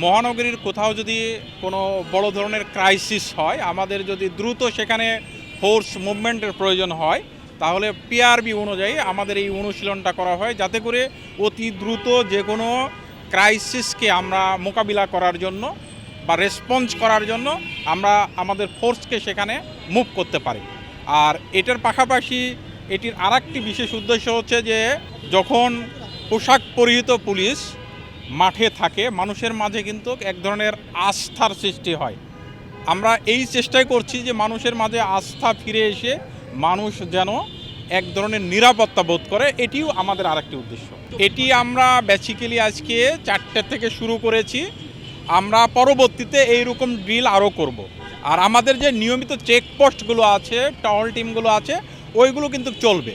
মহানগরীর কোথাও যদি কোনো বড় ধরনের ক্রাইসিস হয়, আমাদের যদি দ্রুত সেখানে ফোর্স মুভমেন্টের প্রয়োজন হয়, তাহলে পিআরবি অনুযায়ী আমাদের এই অনুশীলনটা করা হয়, যাতে করে অতি দ্রুত যে কোনো ক্রাইসিসকে আমরা মোকাবিলা করার জন্য বা রেসপন্স করার জন্য আমরা আমাদের ফোর্সকে সেখানে মুভ করতে পারি। আর এটার পাশাপাশি এটির আরেকটি বিশেষ উদ্দেশ্য হচ্ছে যে, যখন পোশাক পরিহিত পুলিশ মাঠে থাকে, মানুষের মাঝে কিন্তু এক ধরনের আস্থার সৃষ্টি হয়। আমরা এই চেষ্টাই করছি যে মানুষের মাঝে আস্থা ফিরে এসে মানুষ যেন এক ধরনের নিরাপত্তা বোধ করে, এটিও আমাদের আরেকটি উদ্দেশ্য। এটি আমরা বেসিক্যালি আজকে চারটে থেকে শুরু করেছি। আমরা পরবর্তীতে এইরকম ড্রিল আরও করব। আর আমাদের যে নিয়মিত চেকপোস্টগুলো আছে টহল টিমগুলো আছে, ওইগুলো কিন্তু চলবে।